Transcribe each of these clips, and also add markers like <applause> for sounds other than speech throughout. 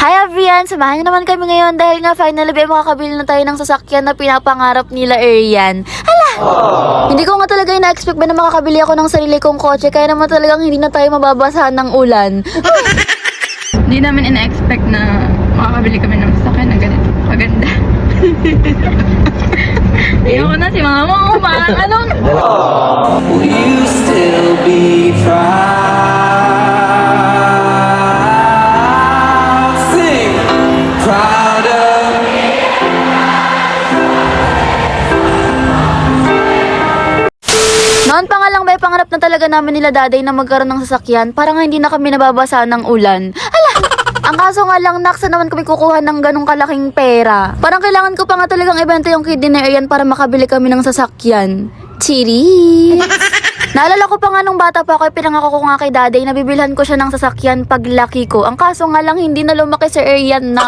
Hi everyone! Samahan niyo naman kami ngayon dahil nga finally ba makakabili na tayo ng sasakyan na pinapangarap nila Arian. Hala! Hindi ko nga talaga ina-expect ba na makakabili ako ng sarili kong kotse kaya naman talagang hindi na tayo mababasahan ng ulan. Hindi namin ina-expect na makakabili kami ng sasakyan na ganito. Kaganda. <laughs> Ayoko na si mama ko. Parang anong... Will you still be proud? Noon pa nga lang ba pangarap na talaga namin nila daday na magkaroon ng sasakyan para nga hindi na kami nababasahan ng ulan. Hala! Ang kaso nga lang, naksa naman kami kukuha ng ganong kalaking pera. Parang kailangan ko pa nga talagang ibenta yung kidney na Arian para makabili kami ng sasakyan. Chiri! <laughs> Naalala ko pa nga nung bata pa ako, pinangako ko nga kay daday na bibilhan ko siya ng sasakyan pag laki ko. Ang kaso nga lang, hindi na lumaki si Arian na.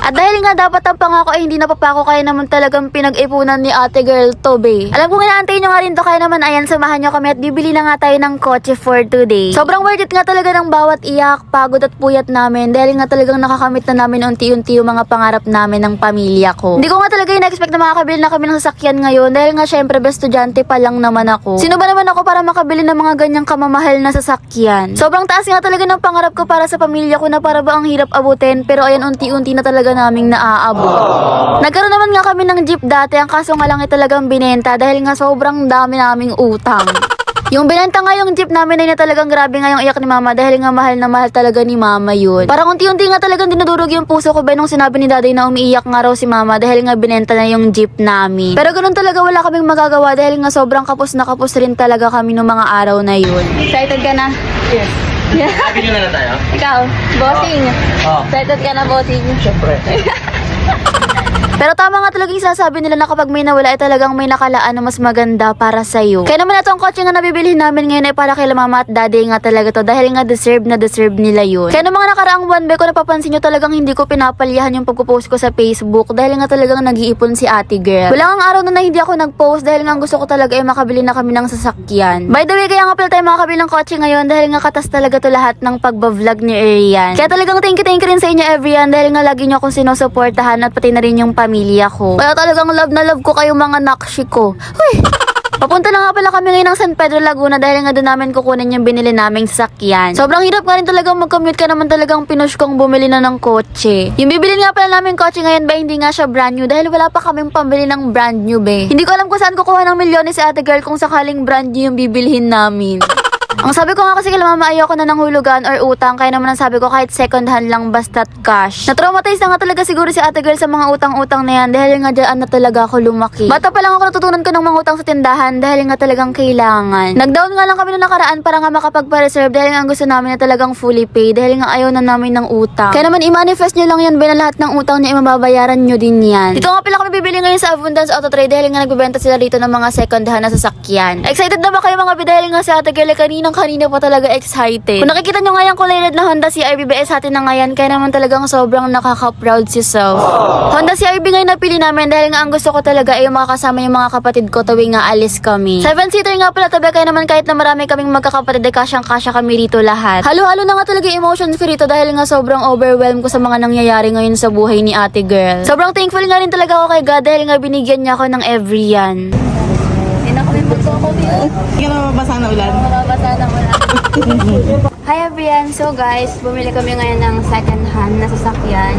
At dahil nga dapat ang pangako ay hindi napapako kaya naman talagang pinag-ipunan ni ate girl to be. Alam ko inaantay nyo nga rin to kaya naman ayan samahan nyo kami at bibili na nga tayo ng kotse for today. Sobrang worth it nga talaga ng bawat iyak, pagod at puyat namin dahil nga talagang nakakamit na namin unti-unti yung mga pangarap namin ng pamilya ko. Hindi ko nga talaga in-expect na makakabili na kami ng sasakyan ngayon dahil nga syempre best estudyante pa lang naman ako. Sino ba naman ako para makabili ng mga ganyang kamamahal na sasakyan? Sobrang taas nga talaga ng pangarap ko para sa pamilya ko na para ba ang hirap abutin pero ayan unti-unti na talaga naming naaabot. Nagkaroon naman nga kami ng jeep dati ang kaso nga lang ay talagang binenta dahil nga sobrang dami naming utang. <laughs> Yung binenta nga yung jeep namin ay na talagang grabe nga yung iyak ni mama dahil nga mahal na mahal talaga ni mama yun. Parang unti-unti nga talagang dinudurog yung puso ko ba nung sinabi ni daday na umiiyak nga raw si mama dahil nga binenta na yung jeep namin. Pero ganun talaga wala kaming magagawa dahil nga sobrang kapos na kapos rin talaga kami nung mga araw na yun. Excited ka na? Yes. Happy nyo na na tayo? Ikaw, bossing. Oh. Excited ka na, bossing. Siyempre. <laughs> Pero tama nga talaga yung sasabi nila na kapag may nawala ay talagang may nakalaan na mas maganda para sa'yo. Kaya naman ito ang kotse nga nabibili namin ngayon ay para kay mama at daddy nga talaga to dahil nga deserve na deserve nila yun. Kaya mga nakaraang one day ko napapansin nyo talagang hindi ko pinapalihan yung pagpo-post ko sa Facebook dahil nga talagang nag-iipon si ate girl. Wala nga araw na, na hindi ako nag-post dahil nga gusto ko talaga ay makabili na kami ng sasakyan. By the way, kaya nga pala tayo makakabili ng kotse ngayon dahil nga katas talaga to lahat ng pagbablog ni Arian. Kaya talagang thank you thank you rin sa inyo everyone dahil nga lagi nyo akong sinusuportahan at pati na rin yung pamilya ko. Kaya talagang love na love ko kayo mga nakshi ko. Huy! <laughs> Papunta na nga pala kami ngayon ng San Pedro Laguna dahil nga doon namin kukunin yung binili naming sasakyan. Sobrang hirap nga rin talagang mag-commute ka naman talagang pinush kong bumili na ng kotse. Yung bibili nga pala namin kotse ngayon ba hindi nga siya brand new dahil wala pa kaming pambili ng brand new be. Hindi ko alam kung saan kukuha ng milyones si ate girl kung sakaling brand new yung bibilhin namin. Ang sabi ko nga kasi kay mama ayoko na ng hulugan or utang kaya naman ang sabi ko kahit second hand lang basta't cash. Na-traumatize na nga talaga siguro si ate girl sa mga utang-utang na yan dahil nga dyan na talaga ako lumaki. Bata pa lang ako natutunan ko ng mga utang sa tindahan dahil nga talagang kailangan. Nag-down nga lang kami na nakaraan para nga makapagpa-reserve dahil nga ang gusto namin na talagang fully pay dahil nga ayaw na namin ng utang. Kaya naman i-manifest nyo lang yan ba na lahat ng utang niya imababayaran nyo din yan. Dito nga pala kami bibili ngayon sa Abundance Auto Trade dahil nga nagbebenta sila dito ng mga second hand na sasakyan. Excited na ba kayo mga bidahil nga si ate girl kanina kanina pa talaga excited. Kung nakikita nyo nga yung kulay red na Honda CRV BS atin na ngayon, kaya naman talagang sobrang nakaka-proud si self. Honda CRV ngayon napili namin dahil nga ang gusto ko talaga ay makakasama yung mga kapatid ko tuwing nga alis kami. Seven-seater nga pala tabi, kaya naman kahit na marami kaming magkakapatid ay kasyang-kasya kami rito lahat. Halo-halo na nga talaga emotions ko rito dahil nga sobrang overwhelmed ko sa mga nangyayari ngayon sa buhay ni ate girl. Sobrang thankful nga rin talaga ako kay God dahil nga binigyan niya ako ng every yan. Hindi ka na mabasa na ulan. Mababasa na wala. <laughs> Hi everyone! So guys, bumili kami ngayon ng second hand na sasakyan.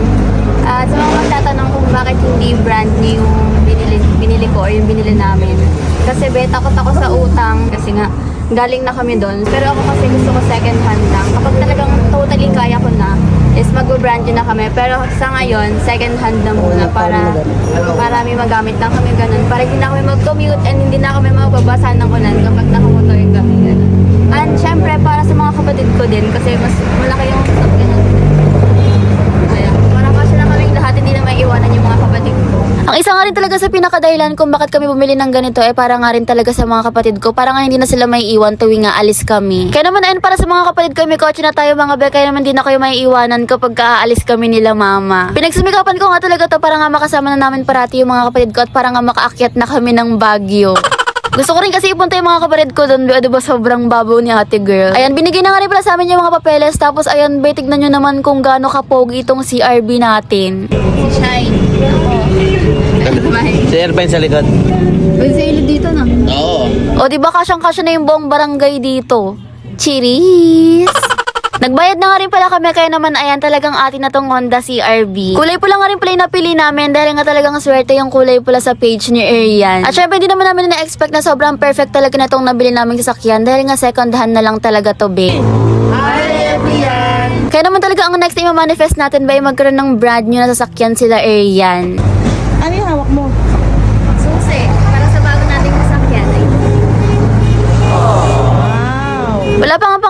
At sa mga magtatanong kung bakit hindi brand new binili, binili ko or yung binili namin. Kasi be, takot ako sa utang kasi nga galing na kami doon. Pero ako kasi gusto ko second hand lang. Kapag talagang totally kaya ko na, new na kami. Pero sa ngayon, second hand na muna para marami magamit lang kami ganun. Para hindi na kami mag-commute and hindi na kami magbabasa ng ulan kapag nakamotor kami ganun. And syempre, para sa mga kapatid ko din, kasi mas malaki yung sasakyan natin. Kaya, para kasi na kaming lahat, hindi na may iwanan yung mga kapatid ko. Ang isa nga rin talaga sa pinakadahilan kung bakit kami bumili ng ganito, eh para nga rin talaga sa mga kapatid ko. Para nga hindi na sila may iwan tuwing nga alis kami. Kaya naman ayun, para sa mga kapatid ko, may kotse na tayo mga be, kaya naman di na kayo may iwanan kapag aalis kami nila mama. Pinagsumikapan ko nga talaga to para nga makasama na namin parati yung mga kapatid ko at para nga makaakyat na kami ng Baguio. Gusto ko rin kasi ipunta yung mga kapared ko doon. Di ba sobrang babaw ni ate girl. Ayan, binigay na nga rin pala sa amin yung mga papeles. Tapos ayan, bay, tignan nyo naman kung gaano kapogi itong CRB natin. Shine. Ako. Si Erben sa likod. Pwede sa ilid dito na. Oo. O, di ba kasyang-kasya na yung buong barangay dito? Cheers! Nagbayad na nga rin pala kami kaya naman ayan talagang atin na tong Honda CRV. Kulay pula nga rin pala yung napili namin dahil nga talagang swerte yung kulay pula sa page ni Arian. At syempre hindi naman namin na-expect na sobrang perfect talaga na tong nabili namin sasakyan dahil nga second hand na lang talaga to be. Kaya naman talaga ang next time manifest natin ba ay magkaroon ng brand new na sasakyan sila Arian. Ano yung hawak mo? Susi, para sa bago nating sasakyan. Wow. Wala pa nga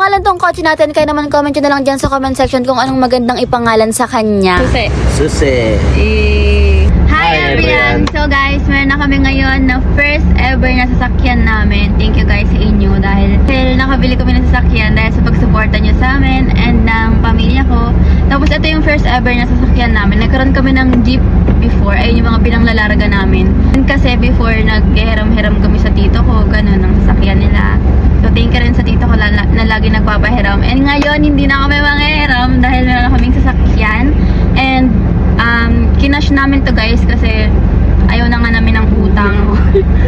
tong kotse natin kaya naman comment nyo na lang dyan sa comment section kung anong magandang ipangalan sa kanya. Susi. Susi. Eh. Hi, Hi everyone. everyone! So guys, meron na kami ngayon na first ever na sasakyan namin. Thank you guys sa inyo dahil, dahil nakabili kami ng sasakyan dahil sa pagsuporta nyo sa amin and ng pamilya ko. Tapos ito yung first ever na sasakyan namin. Nagkaroon kami ng jeep before. Ayun yung mga pinanglalarga namin. And kasi before naghiram-hiram kami sa tito ko, ganun, ng sasakyan nila. So thank you rin sa tito ko na, na lagi nagpapahiram. And ngayon, hindi na kami manghiram dahil meron na kaming sasakyan. And um, kinash namin to guys kasi ayaw na nga namin ng utang.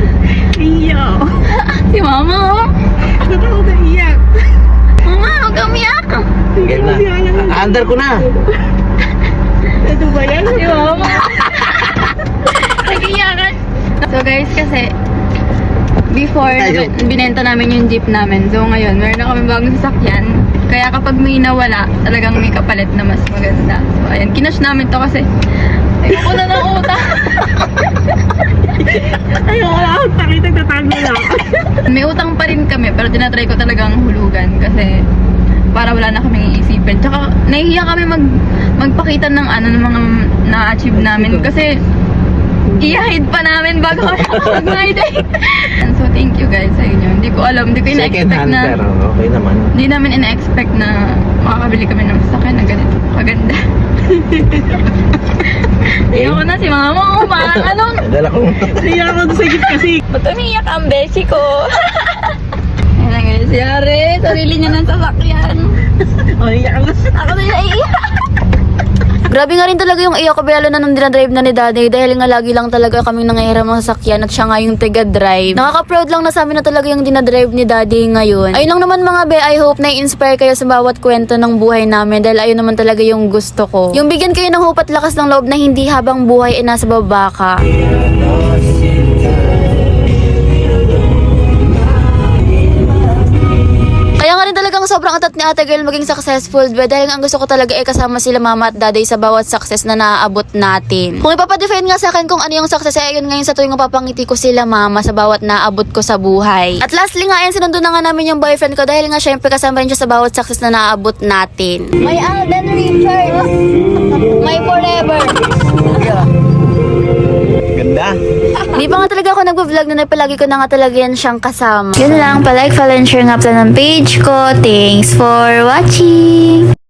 <laughs> Iyo. <laughs> si mama, oh. Ano ka naiyak? mama, huwag kang umiyak. Game na. Under ko na. <laughs> Ito ba yan? Si mama. Nag-iyakan. So guys, kasi before, Ayaw. binenta namin yung jeep namin. So ngayon, meron na kami bagong sasakyan. Kaya kapag may nawala, talagang may kapalit na mas maganda. So ayan, kinash namin to kasi ayoko na ng utang. Ayaw ko lang. Takit nagtatago lang. May utang pa rin kami, pero tinatry ko talagang hulugan kasi para wala na kaming iisipin. Tsaka nahihiya kami mag magpakita ng ano ng mga na-achieve namin kasi i-hide pa namin bago <laughs> kami mag-hide. And so thank you guys sa inyo. Hindi ko alam, hindi ko Second ina-expect hand na pero okay naman. hindi namin ina-expect na makakabili kami ng sasakyan na ganito. Kaganda. <laughs> Ayoko na si mama ko. Parang ano, Dala ko. Naiyak ako sa jeep kasi. Ba't umiyak ang beshi ko? <laughs> Ayan na guys, yari. Sarili niya ng sasakyan. O, naiyak ako. Ako na naiiyak. Grabe nga rin talaga yung iyo ko lalo na nung dinadrive na ni daddy dahil nga lagi lang talaga kaming nangihiram ng sasakyan at siya nga yung tiga-drive. Nakaka-proud lang na sa amin na talaga yung dinadrive ni daddy ngayon. Ayun lang naman mga be, I hope na inspire kayo sa bawat kwento ng buhay namin dahil ayun naman talaga yung gusto ko. Yung bigyan kayo ng hope at lakas ng loob na hindi habang buhay ay nasa baba ka. Talagang sobrang atat ni ate girl maging successful be, dahil ang gusto ko talaga ay kasama sila mama at daday sa bawat success na naaabot natin. Kung ipapadefine nga sa akin kung ano yung success ay ayun ngayon sa tuwing mapapangiti ko sila mama sa bawat naaabot ko sa buhay. At lastly nga ayun sinundo na nga namin yung boyfriend ko dahil nga syempre kasama rin siya sa bawat success na naaabot natin. My Alden Richards! <laughs> My forever! Ganda. Hindi pa nga talaga ako nagvo-vlog na palagi ko na nga talaga yan siyang kasama. Yun lang, palike, follow, and share nga pala ng page ko. Thanks for watching!